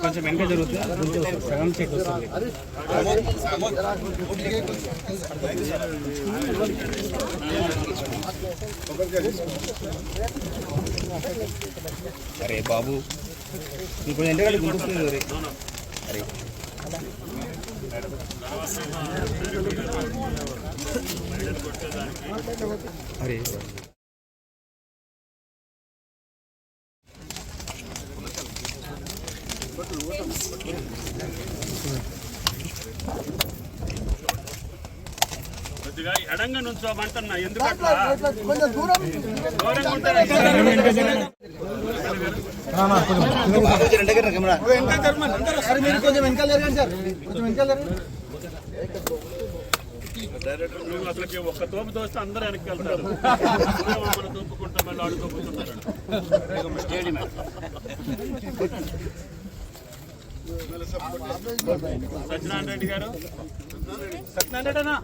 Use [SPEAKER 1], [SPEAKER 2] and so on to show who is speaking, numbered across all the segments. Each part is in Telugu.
[SPEAKER 1] కొంచెం వెనక జరుగుతుంది. సగం చెక్ వస్తుంది. అరే బాబు ఇప్పుడు ఎంతకంటే గుర్తుంది అరే అరే. అరే.
[SPEAKER 2] ఎడంగా నుంచోమంటున్నా ఎందుకు దూరంగా నువ్వు అసలుకి ఒక్క తోపు దోస్తే అందరూ వెనక్కి వెళ్తారు మమ్మల్ని తోపుకుంటా మళ్ళీ ఆడు స్టేడియం సత్యనారాయణ రెడ్డి గారు. సత్యనారాయణ రెడ్డి అన్నా.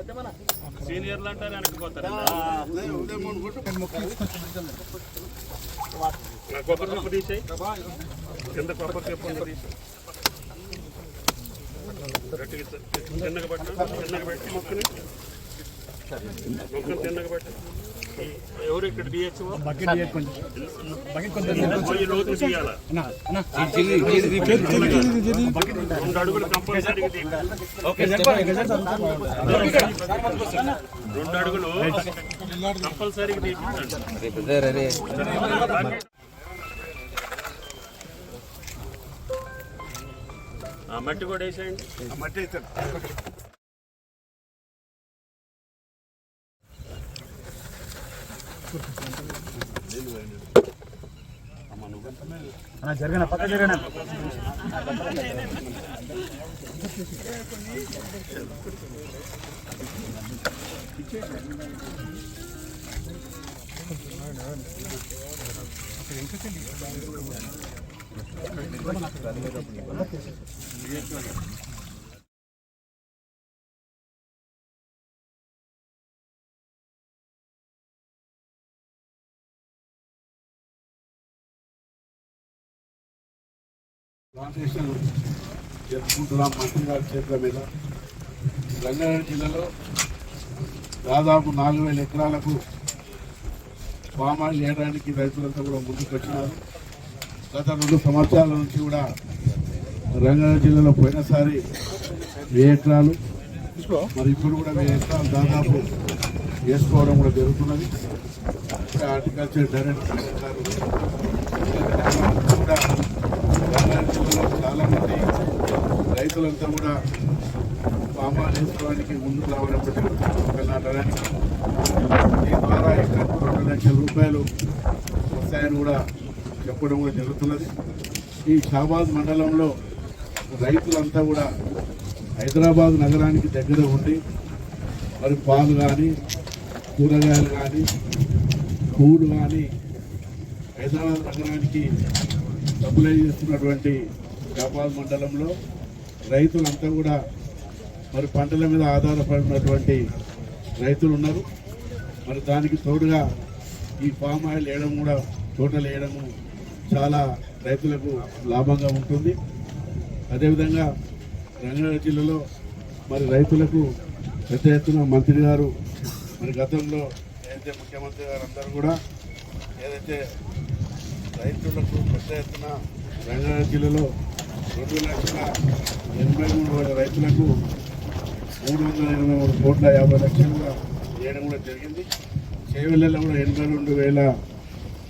[SPEAKER 2] సీనియర్లు అంటారు వెనక్కి పోతారు కొబ్బరి కప్పు తీసేయి. కింద కొబ్బరి ఉంది తీసేయి. గట్టిగా తిన్నగా పట్టు తిన్నగా పెట్టి మొక్కని. మొక్కని తిన్నగా పట్టు. రెండు అడుగులు రెండు అడుగులు మట్టి కూడా వేసేయండి.
[SPEAKER 1] అన్న జరిగిన పక్క జరిగిన జరగన?
[SPEAKER 3] ప్లాంటేషన్ జరుపుకుంటున్నాం మంత్రి గారి చేతుల మీద. రంగారెడ్డి జిల్లాలో దాదాపు నాలుగు వేల ఎకరాలకు పామాయిల్ వేయడానికి రైతులంతా కూడా ముందుకు వచ్చినారు గత రెండు సంవత్సరాల నుంచి కూడా రంగారెడ్డి జిల్లాలో పోయినసారి వెయ్యి ఎకరాలు మరి ఇప్పుడు కూడా వెయ్యి ఎకరాలు దాదాపు వేసుకోవడం కూడా జరుగుతున్నది. హార్టికల్చర్ డైరెక్టర్ గారు కూడా రంగారెడ్డి జిల్లాలో చాలా మంది రైతులంతా కూడా పామాయిల్ వేసుకోవడానికి ముందుకు రావడం దీని ద్వారా ఎకరకు రెండు లక్షల రూపాయలు వస్తాయని కూడా చెప్పడం కూడా జరుగుతున్నది. ఈ షాబాద్ మండలంలో రైతులంతా కూడా హైదరాబాద్ నగరానికి దగ్గర ఉండి మరి పాలు కానీ కూరగాయలు కానీ పూలు కానీ హైదరాబాద్ నగరానికి సప్లై చేస్తున్నటువంటి షాబాద్ మండలంలో రైతులంతా కూడా మరి పంటల మీద ఆధారపడినటువంటి రైతులు ఉన్నారు మరి దానికి తోడుగా ఈ పామ్ ఆయిల్ వేయడం కూడా తోటలు వేయడము చాలా రైతులకు లాభంగా ఉంటుంది. అదేవిధంగా రంగారెడ్డి జిల్లాలో మరి రైతులకు పెద్ద ఎత్తున మంత్రి గారు మరి గతంలో ఏదైతే ముఖ్యమంత్రి గారు అందరూ కూడా ఏదైతే రైతులకు పెద్ద ఎత్తున రంగారెడ్డి జిల్లాలో రెండు లక్షల ఎనభై మూడు వేల రైతులకు మూడు వందల ఎనభై మూడు కోట్ల యాభై లక్షలుగా చేయడం కూడా జరిగింది చేవెళ్ళలో కూడా ఎనభై రెండు వేల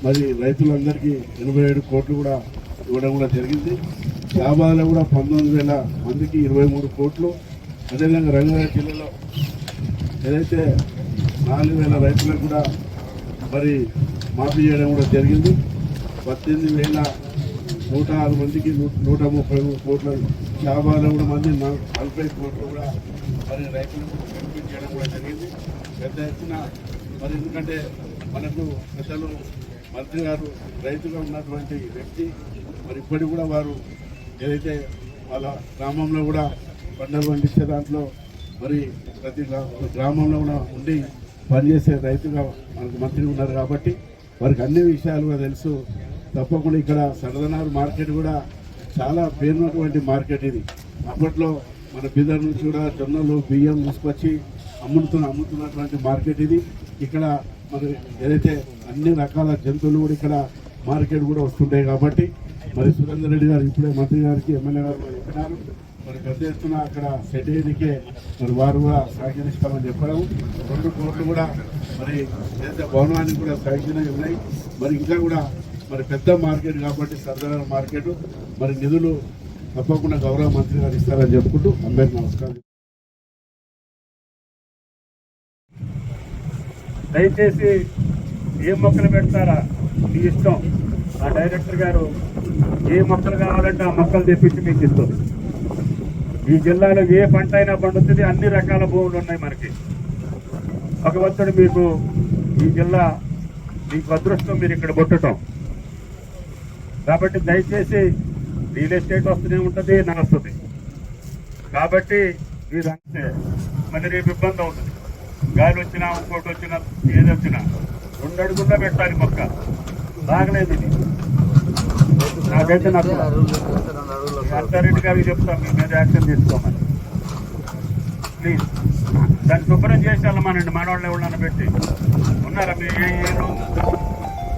[SPEAKER 3] మరి రైతులందరికీ ఎనభై ఏడు కోట్లు కూడా ఇవ్వడం కూడా జరిగింది షాబాద్లో కూడా పంతొమ్మిది వేల మందికి ఇరవై మూడు కోట్లు అదేవిధంగా రంగారెడ్డి జిల్లాలో ఏదైతే నాలుగు వేల రైతులకు కూడా మరి మాఫీ చేయడం కూడా జరిగింది పద్దెనిమిది వేల నూట ఆరు మందికి నూ- నూట ముప్పై మూడు కోట్ల యాభై కూడా మంది నలభై కోట్లు కూడా మరి రైతులకు బెనిఫిట్ చేయడం కూడా జరిగింది. పెద్ద ఎత్తున మరి ఎందుకంటే మనకు పెద్దలు మంత్రి గారు రైతుగా ఉన్నటువంటి వ్యక్తి మరి ఇప్పటికి కూడా వారు ఏదైతే వాళ్ళ గ్రామంలో కూడా పంటలు పండించే దాంట్లో మరి ప్రతి గ్రామంలో కూడా ఉండి పనిచేసే రైతుగా మనకు మంత్రి ఉన్నారు కాబట్టి వారికి అన్ని విషయాలు కూడా తెలుసు. తప్పకుండా ఇక్కడ సరదనార్ మార్కెట్ కూడా చాలా పేరున్నటువంటి మార్కెట్ ఇది. అప్పట్లో మన బిదర్ నుంచి కూడా జొన్నలు బియ్యం తీసుకొచ్చి అమ్ముతున్న అమ్ముతున్నటువంటి మార్కెట్ ఇది. ఇక్కడ మరి ఏదైతే అన్ని రకాల జంతువులు కూడా ఇక్కడ మార్కెట్ కూడా వస్తుంటాయి కాబట్టి మరి సురేందర్ రెడ్డి గారు ఇప్పుడే మంత్రి గారికి ఎమ్మెల్యే గారు చెప్పినారు. మరి పెద్ద ఎత్తున అక్కడ సెట్ మరి వారు కూడా సహకరిస్తామని చెప్పడం. రెండు కోట్లు కూడా మరి ఏదైతే భవనానికి కూడా శాంక్షన్ ఉన్నాయి మరి ఇంకా కూడా మరి పెద్ద మార్కెట్ కాబట్టి సర్దార్ మార్కెట్. మరి నిధులు తప్పకుండా గౌరవ మంత్రి గారు ఇస్తారని చెప్పుకుంటూ అందరికీ నమస్కారం.
[SPEAKER 2] దయచేసి ఏ మొక్కలు పెడతారా? మీ ఇష్టం. ఆ డైరెక్టర్ గారు ఏ మొక్కలు కావాలంటే ఆ మొక్కలు తెప్పించి మీకు ఇస్తాం. ఈ జిల్లాలో ఏ పంట అయినా పండుతుంది అన్ని రకాల భూములు ఉన్నాయి మనకి. భగవంతుడు మీకు ఈ జిల్లా మీకు అదృష్టం మీరు ఇక్కడ పుట్టటం. కాబట్టి దయచేసి రియల్ ఎస్టేట్ వస్తూనే ఉంటుంది నడుస్తుంది కాబట్టి మీరు అంటే మళ్ళీ రేపు ఇబ్బంది అవుతుంది. గాలి వచ్చినా ఇంకోటి వచ్చినా ఏది వచ్చినా రెండు అడుగుల్లో పెట్టాలి మొక్క బాగలేదు నాకైతే నాకు అత్తారెడ్డి గారికి చెప్తాం మీ మీద యాక్షన్ తీసుకోమని. ప్లీజ్. దాన్ని శుభ్రం చేసి వెళ్ళమనండి మనవాళ్ళు ఎవరన్నా పెట్టి. ఉన్నారా మీ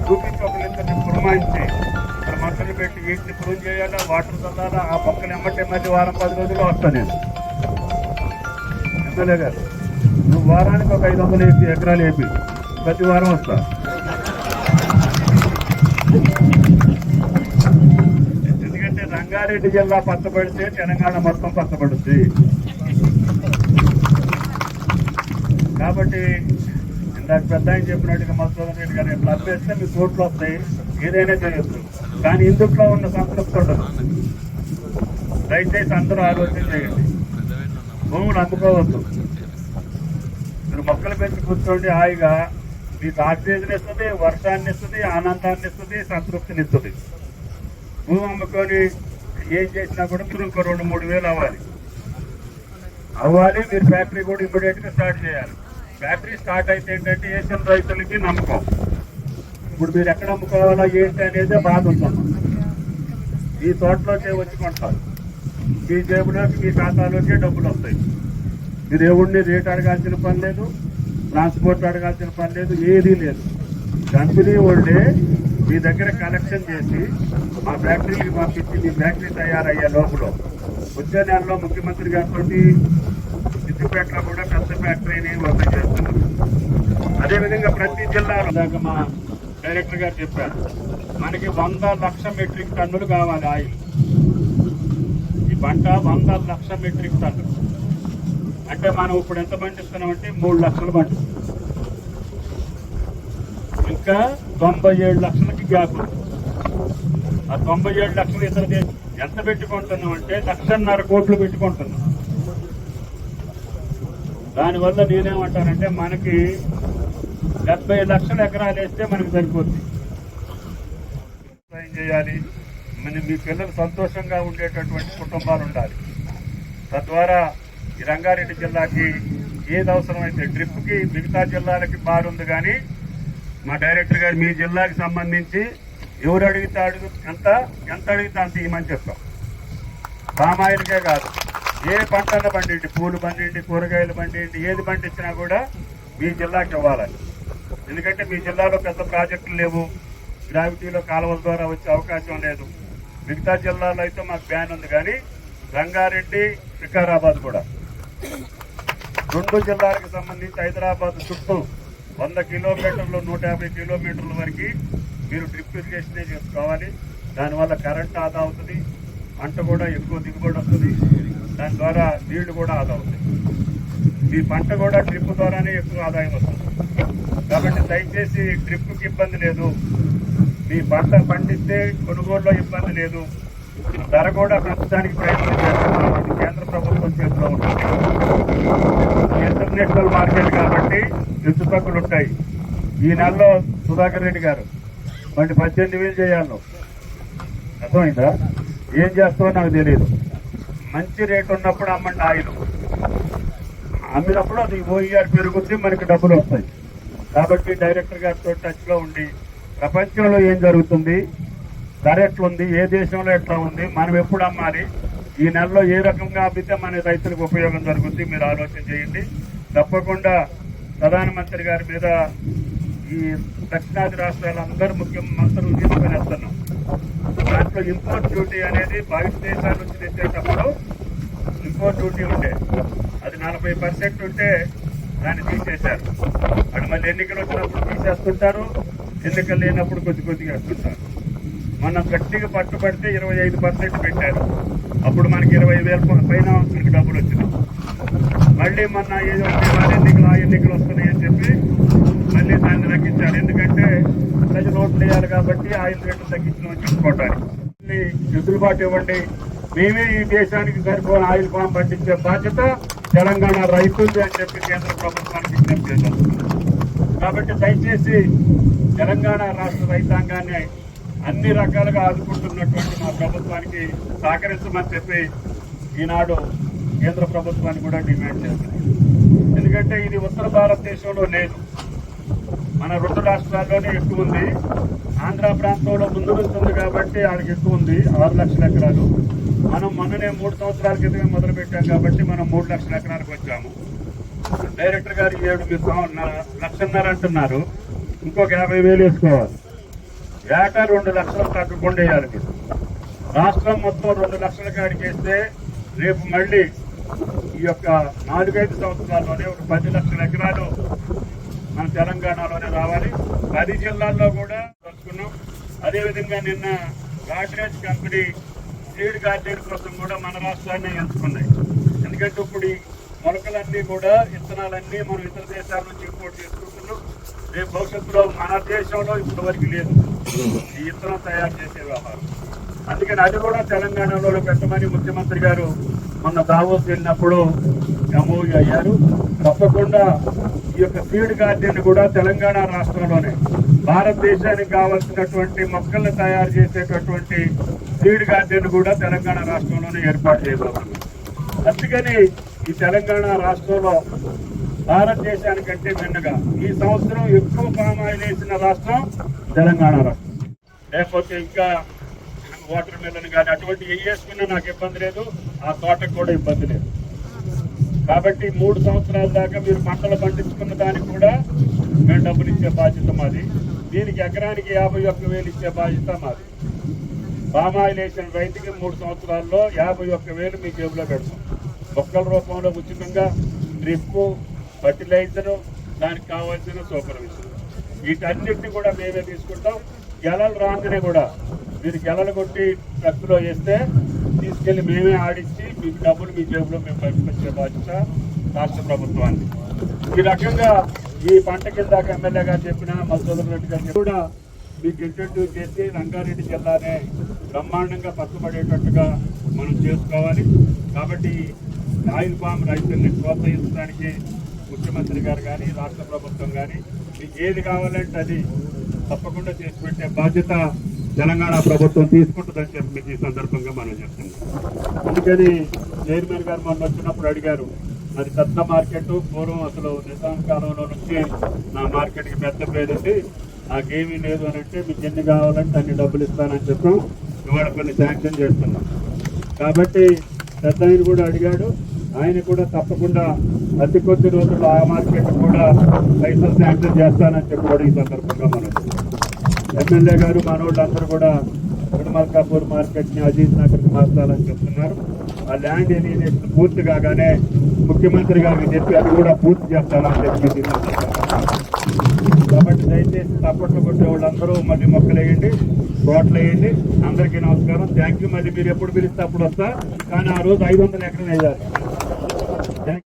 [SPEAKER 2] చూపించి ఒకరిద్దరిని పురమాయించి. అక్కడ మొక్కలు పెట్టి వీటిని ప్రూవ్ చేయాలా? వాటర్ చల్లాలా? ఆ మొక్కలు ఎమ్మటే మళ్ళీ వారం పది రోజుల్లో వస్తాను నేను. ఎమ్మెల్యే గారు నువ్వు వారానికి ఒక ఐదు వందలు వేపి ఎకరాలు వేపి ప్రతి వారం వస్తా. ఎందుకంటే రంగారెడ్డి జిల్లా పచ్చబడితే తెలంగాణ మొత్తం పచ్చబడుద్ది. కాబట్టి ఇందాక పెద్ద ఆయన చెప్పినట్టుగా మధుసూదన్ రెడ్డి గారు ఎట్లా అప్పేస్తే మీ కోట్లు వస్తాయి. ఏదైనా చేయొచ్చు. కానీ ఇందుట్లో ఉన్న సంతృప్తి ఉండదు. దయచేసి అందరూ ఆలోచన చేయండి. భూములు అమ్ముకోవద్దు మీరు మొక్కలు పెంచి కూర్చోండి హాయిగా. మీకు ఆక్సిజన్ ఇస్తుంది వర్షాన్ని ఇస్తుంది ఆనందాన్ని ఇస్తుంది సంతృప్తిని ఇస్తుంది. భూమి అమ్ముకొని ఏం చేసినా కూడా మీరు ఇంకో రెండు మూడు వేలు అవ్వాలి. అవ్వాలి మీరు ఫ్యాక్టరీ కూడా ఇమ్మీడియట్గా స్టార్ట్ చేయాలి. ఫ్యాక్టరీ స్టార్ట్ అయితే ఏంటంటే ఏషియన్ రైతులకి నమ్మకం. ఇప్పుడు మీరు ఎక్కడ అమ్ముకోవాలా ఏంటి అనేది బాధ ఉంటుంది ఈ తోటలోకే వచ్చి కొంటారు. మీ జేబులోకి మీ ఖాతాలోకే డబ్బులు వస్తాయి. మీరు ఎవరిని రేట్ అడగాల్సిన పని లేదు ట్రాన్స్పోర్ట్ అడగాల్సిన పని లేదు ఏదీ లేదు. కంపెనీ వాళ్ళే మీ దగ్గర కలెక్షన్ చేసి మా ఫ్యాక్టరీకి పంపించి మీ ఫ్యాక్టరీ తయారయ్యే లోపల వచ్చే నెలలో ముఖ్యమంత్రి గారితో సిద్దిపేటలో కూడా పెద్ద ఫ్యాక్టరీని ఓపెన్ చేస్తున్నారు. అదేవిధంగా ప్రతి జిల్లాలో దాకా మా డైరెక్టర్ గారు చెప్పారు. మనకి వంద లక్ష మెట్రిక్ టన్నులు కావాలి ఆయిల్. ఈ పంట వంద లక్ష మెట్రిక్ టన్నులు అంటే మనం ఇప్పుడు ఎంత పండిస్తున్నామంటే మూడు లక్షలు పండిస్తున్నాం ఇంకా తొంభై ఏడు లక్షలకి గ్యాప్ ఉంది. ఆ తొంభై ఏడు లక్షలు ఇతర దేశం ఎంత పెట్టుకుంటున్నాం అంటే లక్షన్నర కోట్లు పెట్టుకుంటున్నాం. దానివల్ల నేనేమంటానంటే మనకి డెబ్బై లక్షల ఎకరాలు వేస్తే మనకు సరిపోద్ది ఏం చేయాలి? మన మీ పిల్లలు సంతోషంగా ఉండేటటువంటి కుటుంబాలు ఉండాలి. తద్వారా ఈ రంగారెడ్డి జిల్లాకి ఏది అవసరమైతే డ్రిప్కి మిగతా జిల్లాలకి బారుంది కానీ మా డైరెక్టర్ గారు మీ జిల్లాకి సంబంధించి ఎవరు అడిగితే అడుగు ఎంత ఎంత అడిగితే అంత ఇవ్వమని చెప్తాం. పామాయిల్కే కాదు. ఏ పంటన్న పండిండి పూలు పండిండి కూరగాయలు పండిండి ఏది పండించినా కూడా మీ జిల్లాకి ఇవ్వాలని. ఎందుకంటే మీ జిల్లాలో పెద్ద ప్రాజెక్టులు లేవు. గ్రావిటీలో కాలువల ద్వారా వచ్చే అవకాశం లేదు. మిగతా జిల్లాలో అయితే మాకు బ్యాన్ ఉంది. కానీ రంగారెడ్డి వికారాబాద్ కూడా. రెండు జిల్లాలకు సంబంధించి హైదరాబాద్ చుట్టూ వంద కిలోమీటర్లు నూట యాభై కిలోమీటర్ల వరకు మీరు డ్రిప్ ఇరిగేషనే చేసుకోవాలి. దానివల్ల కరెంట్ ఆదా అవుతుంది. పంట కూడా ఎక్కువ దిగుబడి వస్తుంది. దాని ద్వారా నీళ్ళు కూడా ఆదా అవుతాయి. మీ పంట కూడా డ్రిప్ ద్వారానే ఎక్కువ ఆదాయం వస్తుంది. కాబట్టి దయచేసి డ్రిప్కి ఇబ్బంది లేదు. మీ పంట పండిస్తే కొనుగోలులో ఇబ్బంది లేదు. ధర కూడా పెంచడానికి ప్రయత్నం చేస్తున్నాం. అది కేంద్ర ప్రభుత్వం చేతిలో ఉంటుంది. ఇంటర్నేషనల్ మార్కెట్ కాబట్టి హెచ్చుతగ్గులు ఉంటాయి. ఈ నెలలో సుధాకర్ రెడ్డి గారు మరి పద్దెనిమిది వేలు చేయాలి నువ్వు. అర్థమైందా? ఏం చేస్తావో నాకు తెలియదు మంచి రేట్ ఉన్నప్పుడు అమ్మండి ఆయిల్. అమ్మినప్పుడు అది ఓఈఆర్ పెరుగుద్ది మనకి డబ్బులు వస్తాయి. కాబట్టి డైరెక్టర్ గారితో టచ్లో ఉండి ప్రపంచంలో ఏం జరుగుతుంది? ధర ఎట్లుంది? ఏ దేశంలో ఎట్లా ఉంది? మనం ఎప్పుడు అమ్మాలి? ఈ నెలలో ఏ రకంగా అమ్మితే మన రైతులకు ఉపయోగం జరుగుతుంది మీరు ఆలోచన చేయండి. తప్పకుండా ప్రధానమంత్రి గారి మీద ఈ దక్షిణాది రాష్ట్రాల అందరూ ముఖ్యమంత్రులు తీసుకొని వస్తున్నాం దాంట్లో ఇంపోర్ట్ డ్యూటీ అనేది బయట దేశాల నుంచి తెచ్చేటప్పుడు ఇంపోర్ట్ డ్యూటీ ఉండే. అది నలభై పర్సెంట్ ఉంటే దాన్ని తీసేశారు. అటు మళ్ళీ ఎన్నికలు వచ్చినప్పుడు తీసేస్తుంటారు ఎన్నికలు లేనప్పుడు కొద్ది కొద్దిగా వేస్తుంటారు. మనం గట్టిగా పట్టుబడితే ఇరవై ఐదు పర్సెంట్ పెట్టారు. అప్పుడు మనకి ఇరవై వేల పైన మనకి డబ్బులు వచ్చినాయి. మళ్ళీ మొన్న ఏదో ఎన్నికలు ఆ ఎన్నికలు వస్తున్నాయి అని చెప్పి మళ్ళీ దాన్ని తగ్గించారు. ఎందుకంటే ప్రజలు ఓట్లు వేయాలి కాబట్టి ఆయిల్ రేట్లు తగ్గించడం చూసుకోవటానికి ఎదురుబాటు ఇవ్వండి. మేమే ఈ దేశానికి సరిపోయిన ఆయిల్ ఫామ్ పండించే బాధ్యత తెలంగాణ రైతుంది అని చెప్పి కేంద్ర ప్రభుత్వానికి విజ్ఞప్తి చేశారు. కాబట్టి దయచేసి తెలంగాణ రాష్ట్ర రైతాంగాన్ని అన్ని రకాలుగా ఆదుకుంటున్నటువంటి మా ప్రభుత్వానికి సహకరించమని చెప్పి ఈనాడు కేంద్ర ప్రభుత్వాన్ని కూడా డిమాండ్ చేస్తున్నాం ఎందుకంటే ఇది ఉత్తర భారతదేశంలో లేదు. మన రెండు రాష్ట్రాల్లోనే ఎక్కువ ఉంది. ఆంధ్ర ప్రాంతంలో ముందు ఉంది కాబట్టి ఆడికి ఎక్కువ ఉంది. ఆరు లక్షల ఎకరాలు. మనం మొన్ననే మూడు సంవత్సరాల క్రితమే మొదలుపెట్టాం కాబట్టి మనం మూడు లక్షల ఎకరాలకు వచ్చాము. డైరెక్టర్ గారు ఏడు మీరు లక్షన్నర అంటున్నారు. ఇంకొక యాభై వేలు వేసుకోవాలి. ఏటా రెండు లక్షలు తగ్గకుండా వేయాలి మీరు. రాష్ట్రం మొత్తం రెండు లక్షల కాడికి వేస్తే రేపు మళ్ళీ ఈ యొక్క నాలుగైదు సంవత్సరాల్లోనే ఒక పది లక్షల ఎకరాలు మన తెలంగాణలోనే రావాలి. పది జిల్లాల్లో కూడా తెలుసుకున్నాం అదేవిధంగా నిన్న గాడ్రేజ్ కంపెనీ సీడ్ గార్డెన్ కోసం కూడా మన రాష్ట్రాన్ని ఎంచుకున్నాయి. ఎందుకంటే ఇప్పుడు ఈ మొలకలన్నీ కూడా విత్తనాలన్నీ మనం ఇతర దేశాల నుంచి ఇంపోర్ట్ చేసుకుంటున్నాం. రేపు భవిష్యత్తులో మన దేశంలో ఇప్పటివరకు లేదు. ఈ విత్తనం తయారు చేసే వ్యవహారం అందుకని అది కూడా తెలంగాణలో పెట్టమని ముఖ్యమంత్రి గారు మొన్న దావోస్ వెళ్ళినప్పుడు నమోదు అయ్యారు తప్పకుండా ఈ యొక్క సీడ్ గార్డెన్ కూడా తెలంగాణ రాష్ట్రంలోనే. భారతదేశానికి కావాల్సినటువంటి మొక్కల్ని తయారు చేసేటటువంటి సీడ్ గార్డెన్ కూడా తెలంగాణ రాష్ట్రంలోనే ఏర్పాటు చేయబోతున్నాం అందుకని ఈ తెలంగాణ రాష్ట్రంలో భారతదేశానికంటే భిన్నగా ఈ సంవత్సరం ఎక్కువ పామాయిల్ వేసిన రాష్ట్రం తెలంగాణ రాష్ట్రం. లేకపోతే ఇంకా వాటర్ మిల్లన్ కానీ అటువంటి వేసుకున్నా నాకు ఇబ్బంది లేదు. ఆ తోటకు కూడా ఇబ్బంది లేదు. కాబట్టి మూడు సంవత్సరాల దాకా మీరు పంటలు పండించుకున్న దానికి కూడా మేము డబ్బులు ఇచ్చే బాధ్యత మాది. దీనికి ఎకరానికి యాభై ఒక్క వేలు ఇచ్చే బాధ్యత మాది. పామాయిల్ వేసిన రైతుకి మూడు సంవత్సరాల్లో యాభై ఒక్క వేలు మీ జేబులో పెడతాం. మొక్కల రూపంలో ఉచితంగా డ్రిప్పు ఫర్టిలైజరు దానికి కావాల్సిన సూపర్విజన్. వీటన్నిటిని కూడా మేమే తీసుకుంటాం. గెలలు రాగానే కూడా మీరు గెలలు కొట్టి ట్రక్కులో వేస్తే తీసుకెళ్ళి మేమే ఆడించి మీకు డబ్బులు మీ జేబులో మేము పంపించే బాధ్యత రాష్ట్ర ప్రభుత్వాన్ని ఈ రకంగా ఈ పంట కింద ఎమ్మెల్యే గారు చెప్పిన మధుసూదన్ రెడ్డి గారు కూడా మీకు ఇంట్రడ్యూస్ చేసి రంగారెడ్డి జిల్లానే బ్రహ్మాండంగా పట్టుబడేటట్టుగా మనం చేసుకోవాలి. కాబట్టి ఆయిల్ ఫామ్ రైతుల్ని ప్రోత్సహించడానికి ముఖ్యమంత్రి గారు కానీ రాష్ట్ర ప్రభుత్వం కానీ మీకు ఏది కావాలంటే అది తప్పకుండా చేసి పెట్టే బాధ్యత తెలంగాణ ప్రభుత్వం తీసుకుంటుందని చెప్పి మీకు ఈ సందర్భంగా మనం చెప్తున్నాం. అందుకని చైర్మన్ గారు మొన్న వచ్చినప్పుడు అడిగారు అది పెద్ద మార్కెట్ పూర్వం అసలు నిజాం కాలంలో నుంచి నా మార్కెట్కి పెద్ద పేరు ఉంది. నాకేమీ లేదు అని అంటే మీకు ఎన్ని కావాలంటే అన్ని డబ్బులు ఇస్తానని చెప్పాం. ఇవాళ కొన్ని శాంక్షన్ చేస్తున్నాం. కాబట్టి పెద్ద ఆయన కూడా అడిగాడు ఆయన కూడా తప్పకుండా అతి కొద్ది రోజుల్లో ఆ మార్కెట్ కూడా పైసలు శాంక్షన్ చేస్తానని చెప్పి కూడా ఈ సందర్భంగా మనం ఎమ్మెల్యే గారు మనోళ్ళందరూ కూడా ఉడమల్కాపూర్ మార్కెట్ని అజీజ్ నగర్ మార్చాలని చెప్తున్నారు. ఆ ల్యాండ్ ఎలినేషన్ పూర్తి కాగానే ముఖ్యమంత్రి గారికి చెప్పి అది కూడా పూర్తి చేస్తానని చెప్పి కాబట్టి దయచేసి తప్పట్లు కొట్టే వాళ్ళందరూ మళ్ళీ మొక్కలు వేయండి తోటలు వేయండి. అందరికీ నమస్కారం. థ్యాంక్ యూ మళ్ళీ మీరు ఎప్పుడు పిలిస్తే అప్పుడు వస్తా. కానీ ఆ రోజు ఐదు వందల ఎకరం వేయాలి. Thank.